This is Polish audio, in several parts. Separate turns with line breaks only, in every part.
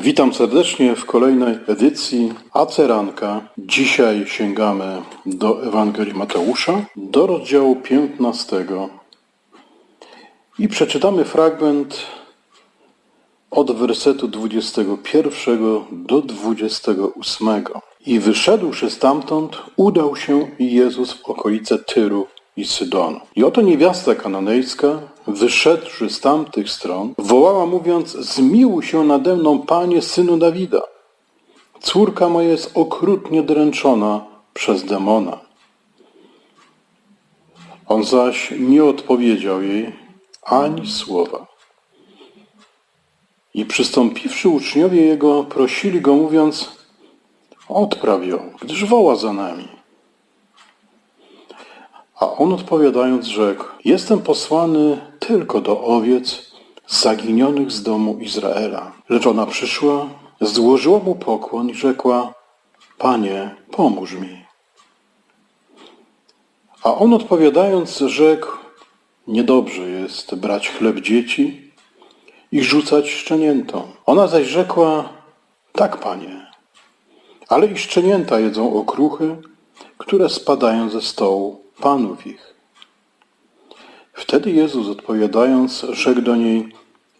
Witam serdecznie w kolejnej edycji Aceranka. Dzisiaj sięgamy do Ewangelii Mateusza, do rozdziału 15 i przeczytamy fragment od wersetu 21 do 28. I wyszedłszy stamtąd, udał się Jezus w okolice Tyru i Sydonu. I oto niewiasta kananejska, wyszedłszy z tamtych stron, wołała mówiąc, zmiłuj się nade mną, Panie, Synu Dawida. Córka moja jest okrutnie dręczona przez demona. On zaś nie odpowiedział jej ani słowa. I przystąpiwszy uczniowie jego, prosili go, mówiąc, odpraw ją, gdyż woła za nami. A on odpowiadając rzekł, jestem posłany tylko do owiec zaginionych z domu Izraela. Lecz ona przyszła, złożyła mu pokłon i rzekła, Panie, pomóż mi. A on odpowiadając rzekł, niedobrze jest brać chleb dzieci i rzucać szczeniętom. Ona zaś rzekła, tak, Panie, ale i szczenięta jedzą okruchy, które spadają ze stołu panów ich. Wtedy Jezus odpowiadając, rzekł do niej,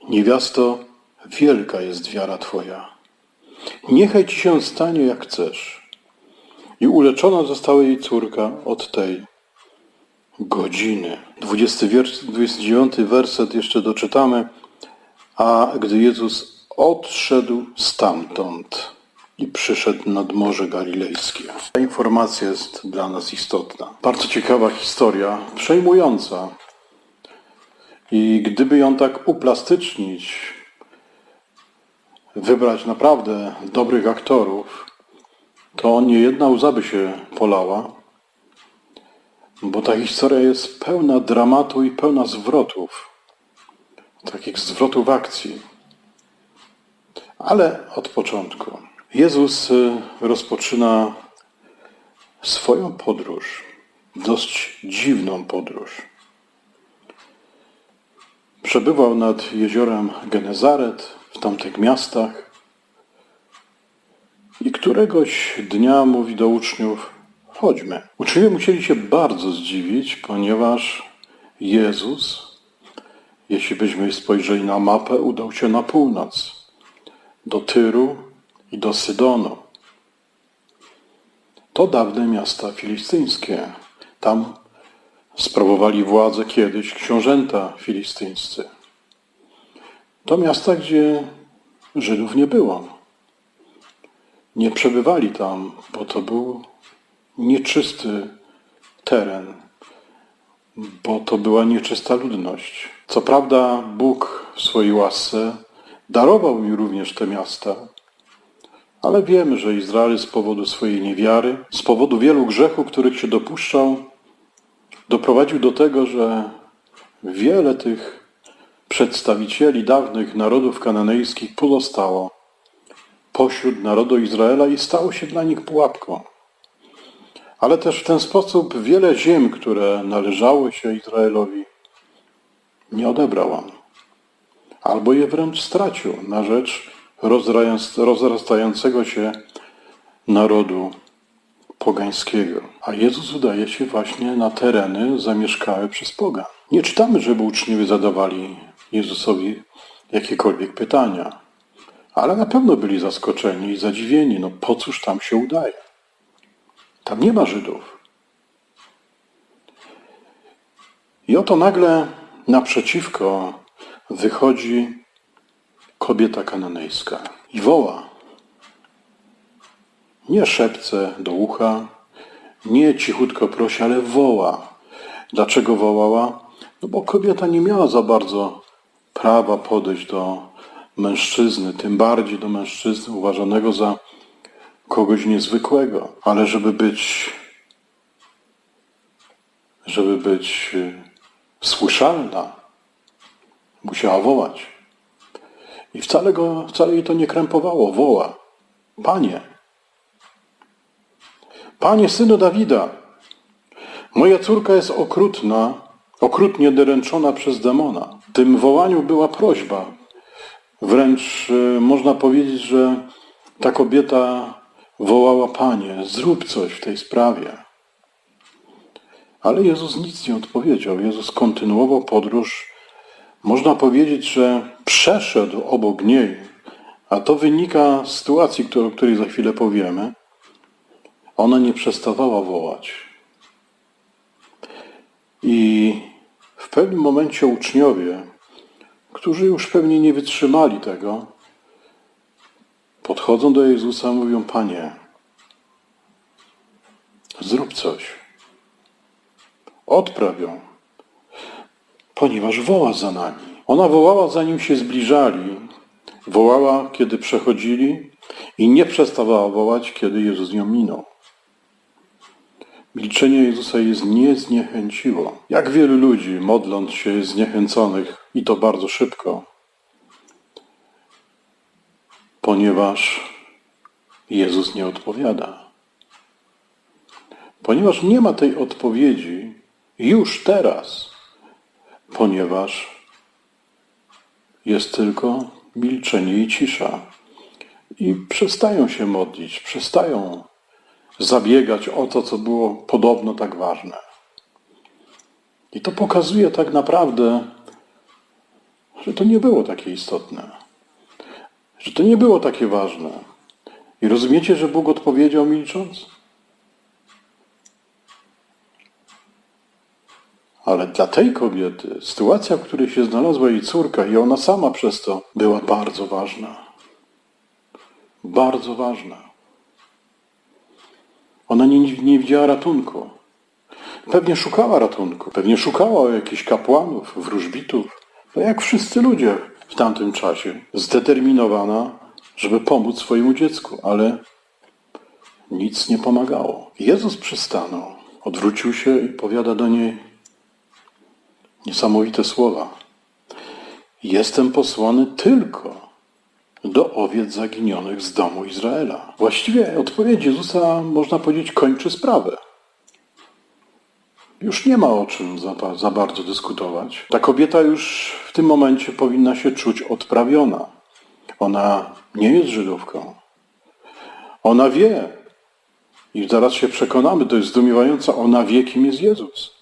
niewiasto, wielka jest wiara Twoja. Niechaj Ci się stanie, jak chcesz. I uleczona została jej córka od tej godziny. 20 wiersz, 29 werset jeszcze doczytamy. A gdy Jezus odszedł stamtąd i przyszedł nad Morze Galilejskie. Ta informacja jest dla nas istotna. Bardzo ciekawa historia, przejmująca. I gdyby ją tak uplastycznić, wybrać naprawdę dobrych aktorów, to nie jedna łza by się polała, bo ta historia jest pełna dramatu i pełna zwrotów, takich zwrotów akcji. Ale od początku. Jezus y, rozpoczyna swoją podróż, dość dziwną podróż. Przebywał nad jeziorem Genezaret w tamtych miastach i któregoś dnia mówi do uczniów: Chodźmy. Uczniowie musieli się bardzo zdziwić, ponieważ Jezus, jeśli byśmy spojrzeli na mapę, udał się na północ, do Tyru i do Sydonu. To dawne miasta filistyńskie. Tam sprawowali władzę kiedyś książęta filistyńscy. To miasta, gdzie Żydów nie było. Nie przebywali tam, bo to był nieczysty teren, bo to była nieczysta ludność. Co prawda Bóg w swojej łasce darował mi również te miasta, ale wiemy, że Izrael z powodu swojej niewiary, z powodu wielu grzechów, których się dopuszczał, doprowadził do tego, że wiele tych przedstawicieli dawnych narodów kananejskich pozostało pośród narodu Izraela i stało się dla nich pułapką. Ale też w ten sposób wiele ziem, które należały się Izraelowi, nie odebrał on. Albo je wręcz stracił na rzecz rozrastającego się narodu pogańskiego. A Jezus udaje się właśnie na tereny zamieszkałe przez pogan. Nie czytamy, żeby uczniowie zadawali Jezusowi jakiekolwiek pytania, ale na pewno byli zaskoczeni i zadziwieni. No po cóż tam się udaje? Tam nie ma Żydów. I oto nagle naprzeciwko wychodzi kobieta kananejska i woła. Nie szepce do ucha, nie cichutko prosi, ale woła. Dlaczego wołała? No bo kobieta nie miała za bardzo prawa podejść do mężczyzny, tym bardziej do mężczyzny uważanego za kogoś niezwykłego, ale żeby być, żeby być y, słyszalna, musiała wołać. I wcale, go, wcale jej to nie krępowało. Woła. Panie. Panie, synu Dawida, moja córka jest okrutna, okrutnie doręczona przez demona. W tym wołaniu była prośba. Wręcz e, można powiedzieć, że ta kobieta wołała Panie, zrób coś w tej sprawie. Ale Jezus nic nie odpowiedział. Jezus kontynuował podróż. Można powiedzieć, że przeszedł obok niej, a to wynika z sytuacji, o której za chwilę powiemy. Ona nie przestawała wołać. I w pewnym momencie uczniowie, którzy już pewnie nie wytrzymali tego, podchodzą do Jezusa i mówią: Panie, zrób coś. Odpraw ją, ponieważ woła za nami. Ona wołała, zanim się zbliżali, wołała, kiedy przechodzili i nie przestawała wołać, kiedy Jezus ją minął. Milczenie Jezusa jest nie zniechęciło. Jak wielu ludzi, modląc się, jest zniechęconych i to bardzo szybko, ponieważ Jezus nie odpowiada. Ponieważ nie ma tej odpowiedzi już teraz, ponieważ jest tylko milczenie i cisza. I przestają się modlić, przestają zabiegać o to, co było podobno tak ważne. I to pokazuje tak naprawdę, że to nie było takie istotne, że to nie było takie ważne. I rozumiecie, że Bóg odpowiedział milcząc? Ale dla tej kobiety sytuacja, w której się znalazła jej córka i ona sama przez to była bardzo ważna. Bardzo ważna. Ona nie, nie widziała ratunku. Pewnie szukała ratunku. Pewnie szukała jakichś kapłanów, wróżbitów. No jak wszyscy ludzie w tamtym czasie. Zdeterminowana, żeby pomóc swojemu dziecku, ale nic nie pomagało. Jezus przystanął, odwrócił się i powiada do niej niesamowite słowa. Jestem posłany tylko do owiec zaginionych z domu Izraela. Właściwie odpowiedź Jezusa, można powiedzieć, kończy sprawę. Już nie ma o czym za, za bardzo dyskutować. Ta kobieta już w tym momencie powinna się czuć odprawiona. Ona nie jest Żydówką. Ona wie, i zaraz się przekonamy, to jest zdumiewające, ona wie, kim jest Jezus.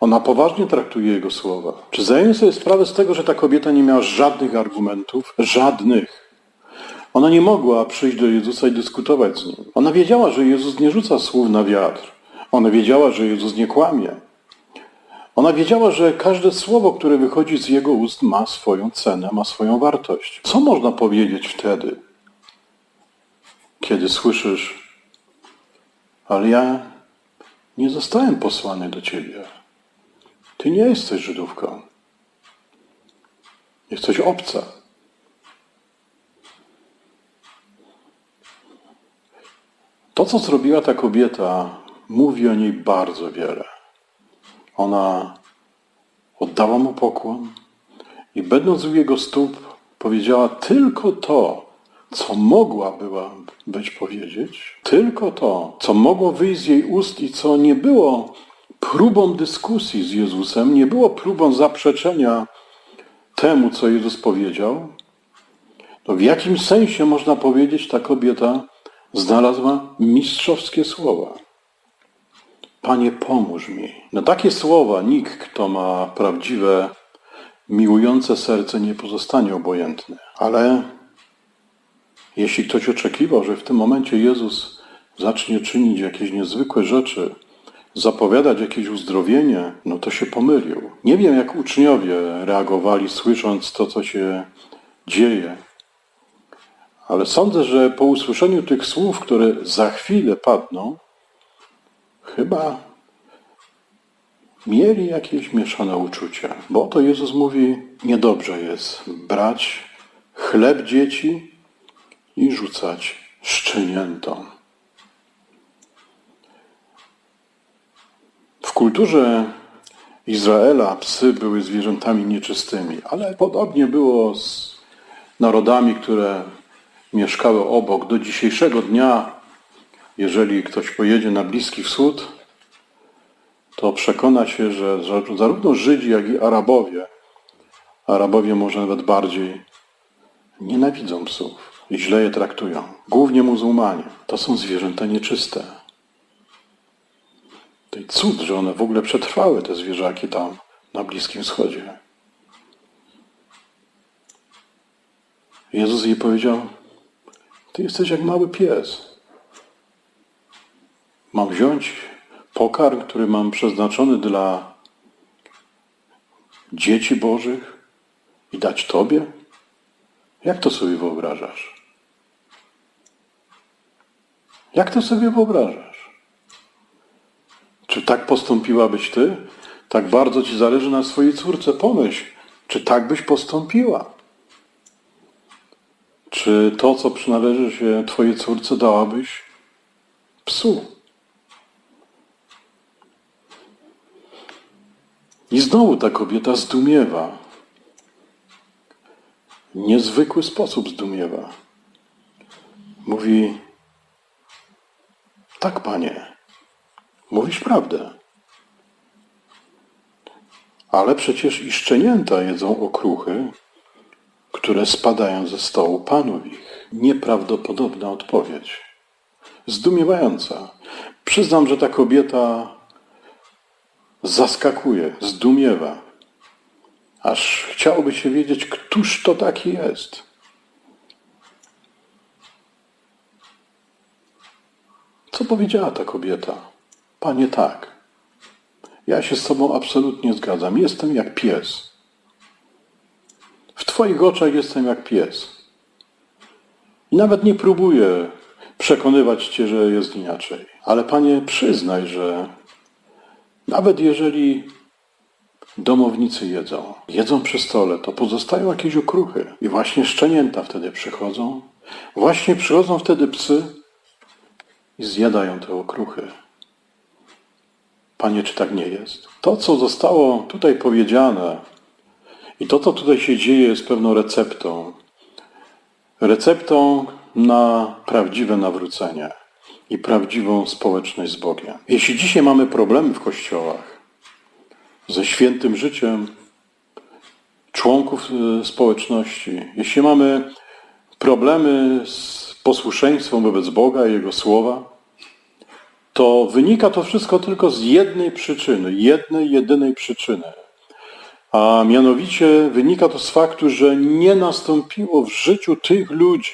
Ona poważnie traktuje Jego słowa. Czy zdajemy sobie sprawę z tego, że ta kobieta nie miała żadnych argumentów? Żadnych. Ona nie mogła przyjść do Jezusa i dyskutować z Nim. Ona wiedziała, że Jezus nie rzuca słów na wiatr. Ona wiedziała, że Jezus nie kłamie. Ona wiedziała, że każde słowo, które wychodzi z Jego ust ma swoją cenę, ma swoją wartość. Co można powiedzieć wtedy, kiedy słyszysz, ale ja nie zostałem posłany do Ciebie. Ty nie jesteś Żydówką. Jesteś obca. To, co zrobiła ta kobieta, mówi o niej bardzo wiele. Ona oddała mu pokłon i będąc u jego stóp powiedziała tylko to, co mogła była być powiedzieć, tylko to, co mogło wyjść z jej ust i co nie było próbą dyskusji z Jezusem, nie było próbą zaprzeczenia temu, co Jezus powiedział, to w jakim sensie można powiedzieć, ta kobieta znalazła mistrzowskie słowa. Panie, pomóż mi. Na takie słowa nikt, kto ma prawdziwe, miłujące serce, nie pozostanie obojętny. Ale jeśli ktoś oczekiwał, że w tym momencie Jezus zacznie czynić jakieś niezwykłe rzeczy, zapowiadać jakieś uzdrowienie, no to się pomylił. Nie wiem, jak uczniowie reagowali, słysząc to, co się dzieje, ale sądzę, że po usłyszeniu tych słów, które za chwilę padną, chyba mieli jakieś mieszane uczucia. Bo oto Jezus mówi, niedobrze jest brać chleb dzieci i rzucać szczeniętom. Kulturze Izraela psy były zwierzętami nieczystymi, ale podobnie było z narodami, które mieszkały obok. Do dzisiejszego dnia, jeżeli ktoś pojedzie na Bliski Wschód, to przekona się, że zarówno Żydzi, jak i Arabowie, Arabowie może nawet bardziej, nienawidzą psów i źle je traktują. Głównie muzułmanie. To są zwierzęta nieczyste. Cud, że one w ogóle przetrwały, te zwierzaki tam na Bliskim Wschodzie. Jezus jej powiedział, ty jesteś jak mały pies. Mam wziąć pokarm, który mam przeznaczony dla dzieci Bożych i dać Tobie? Jak to sobie wyobrażasz? Jak to sobie wyobrażasz? Czy tak postąpiłabyś Ty? Tak bardzo Ci zależy na swojej córce. Pomyśl, czy tak byś postąpiła? Czy to, co przynależy się Twojej córce, dałabyś psu? I znowu ta kobieta zdumiewa. Niezwykły sposób zdumiewa. Mówi, tak panie, mówisz prawdę. Ale przecież i szczenięta jedzą okruchy, które spadają ze stołu panów ich. Nieprawdopodobna odpowiedź. Zdumiewająca. Przyznam, że ta kobieta zaskakuje, zdumiewa. Aż chciałoby się wiedzieć, któż to taki jest. Co powiedziała ta kobieta? Panie, tak. Ja się z Tobą absolutnie zgadzam. Jestem jak pies. W Twoich oczach jestem jak pies. I nawet nie próbuję przekonywać Cię, że jest inaczej. Ale Panie, przyznaj, że nawet jeżeli domownicy jedzą, jedzą przy stole, to pozostają jakieś okruchy. I właśnie szczenięta wtedy przychodzą. Właśnie przychodzą wtedy psy i zjadają te okruchy. Panie, czy tak nie jest? To, co zostało tutaj powiedziane i to, co tutaj się dzieje, jest pewną receptą. Receptą na prawdziwe nawrócenie i prawdziwą społeczność z Bogiem. Jeśli dzisiaj mamy problemy w kościołach ze świętym życiem członków e, społeczności, jeśli mamy problemy z posłuszeństwem wobec Boga i Jego Słowa, to wynika to wszystko tylko z jednej przyczyny, jednej, jedynej przyczyny. A mianowicie wynika to z faktu, że nie nastąpiło w życiu tych ludzi,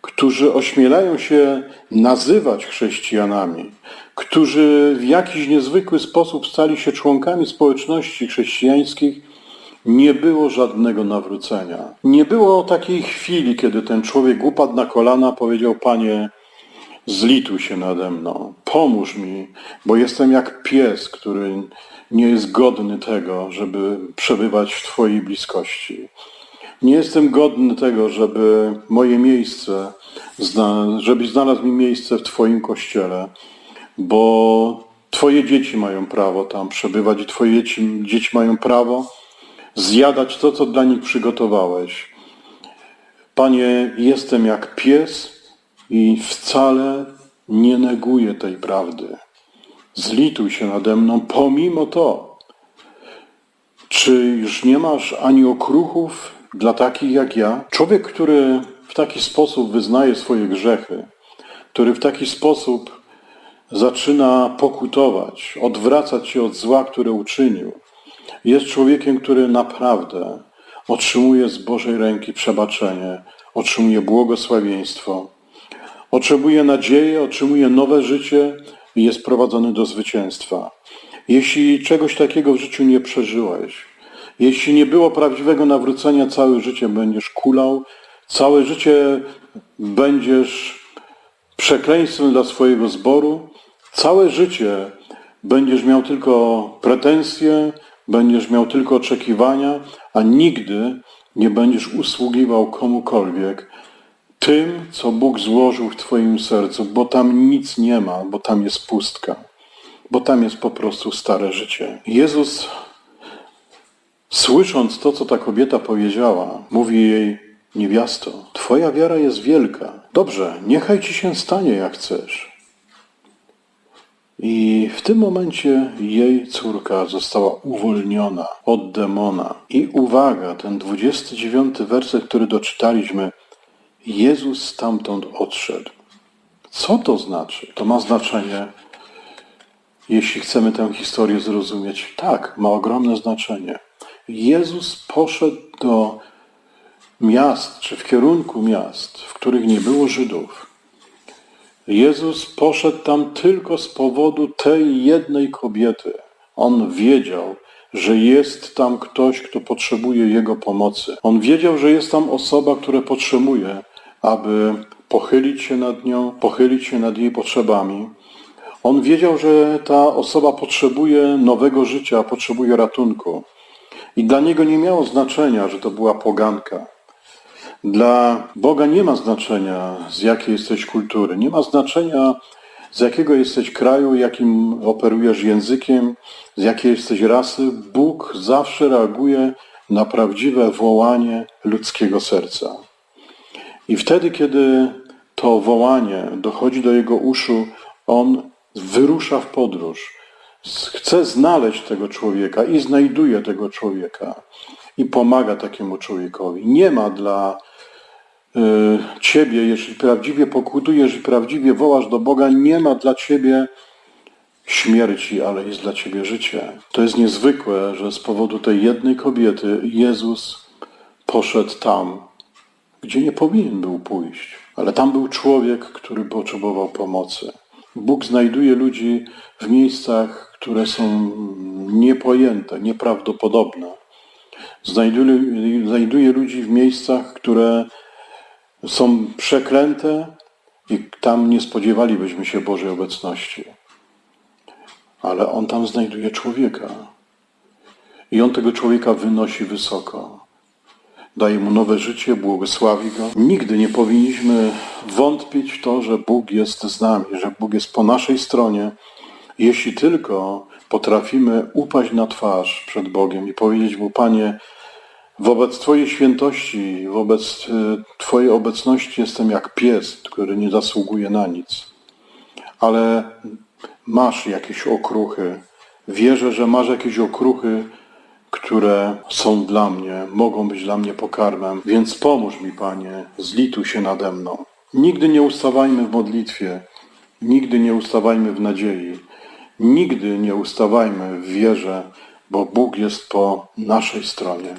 którzy ośmielają się nazywać chrześcijanami, którzy w jakiś niezwykły sposób stali się członkami społeczności chrześcijańskich, nie było żadnego nawrócenia. Nie było takiej chwili, kiedy ten człowiek upadł na kolana, powiedział: Panie, zlituj się nade mną, pomóż mi, bo jestem jak pies, który nie jest godny tego, żeby przebywać w Twojej bliskości. Nie jestem godny tego, żeby moje miejsce, żebyś znalazł mi miejsce w Twoim kościele, bo Twoje dzieci mają prawo tam przebywać i Twoje dzieci, dzieci mają prawo zjadać to, co dla nich przygotowałeś. Panie, jestem jak pies i wcale nie neguję tej prawdy. Zlituj się nade mną pomimo to. Czy już nie masz ani okruchów dla takich jak ja? Człowiek, który w taki sposób wyznaje swoje grzechy, który w taki sposób zaczyna pokutować, odwracać się od zła, które uczynił, jest człowiekiem, który naprawdę otrzymuje z Bożej ręki przebaczenie, otrzymuje błogosławieństwo, otrzymuje nadzieję, otrzymuje nowe życie i jest prowadzony do zwycięstwa. Jeśli czegoś takiego w życiu nie przeżyłeś, jeśli nie było prawdziwego nawrócenia, całe życie będziesz kulał, całe życie będziesz przekleństwem dla swojego zboru, całe życie będziesz miał tylko pretensje, będziesz miał tylko oczekiwania, a nigdy nie będziesz usługiwał komukolwiek tym, co Bóg złożył w Twoim sercu, bo tam nic nie ma, bo tam jest pustka, bo tam jest po prostu stare życie. Jezus Słysząc to, co ta kobieta powiedziała, mówi jej, niewiasto, twoja wiara jest wielka. Dobrze, niechaj ci się stanie, jak chcesz. I w tym momencie jej córka została uwolniona od demona. I uwaga, ten 29 werset, który doczytaliśmy, Jezus stamtąd odszedł. Co to znaczy? To ma znaczenie, jeśli chcemy tę historię zrozumieć. Tak, ma ogromne znaczenie. Jezus poszedł do miast, czy w kierunku miast, w których nie było Żydów. Jezus poszedł tam tylko z powodu tej jednej kobiety. On wiedział, że jest tam ktoś, kto potrzebuje Jego pomocy. On wiedział, że jest tam osoba, która potrzebuje, aby pochylić się nad nią, pochylić się nad jej potrzebami. On wiedział, że ta osoba potrzebuje nowego życia, potrzebuje ratunku. I dla niego nie miało znaczenia, że to była poganka. Dla Boga nie ma znaczenia, z jakiej jesteś kultury, nie ma znaczenia, z jakiego jesteś kraju, jakim operujesz językiem, z jakiej jesteś rasy. Bóg zawsze reaguje na prawdziwe wołanie ludzkiego serca. I wtedy, kiedy to wołanie dochodzi do jego uszu, on wyrusza w podróż. Chce znaleźć tego człowieka i znajduje tego człowieka i pomaga takiemu człowiekowi. Nie ma dla y, ciebie, jeśli prawdziwie pokutujesz i prawdziwie wołasz do Boga, nie ma dla ciebie śmierci, ale jest dla ciebie życie. To jest niezwykłe, że z powodu tej jednej kobiety Jezus poszedł tam, gdzie nie powinien był pójść. Ale tam był człowiek, który potrzebował pomocy. Bóg znajduje ludzi w miejscach, które są niepojęte, nieprawdopodobne. Znajduje, znajduje ludzi w miejscach, które są przeklęte i tam nie spodziewalibyśmy się Bożej obecności. Ale On tam znajduje człowieka. I On tego człowieka wynosi wysoko daje mu nowe życie, błogosławi go. Nigdy nie powinniśmy wątpić w to, że Bóg jest z nami, że Bóg jest po naszej stronie, jeśli tylko potrafimy upaść na twarz przed Bogiem i powiedzieć mu, Panie, wobec Twojej świętości, wobec e, Twojej obecności jestem jak pies, który nie zasługuje na nic. Ale masz jakieś okruchy. Wierzę, że masz jakieś okruchy, które są dla mnie, mogą być dla mnie pokarmem, więc pomóż mi, Panie, zlituj się nade mną. Nigdy nie ustawajmy w modlitwie, nigdy nie ustawajmy w nadziei, nigdy nie ustawajmy w wierze, bo Bóg jest po naszej stronie.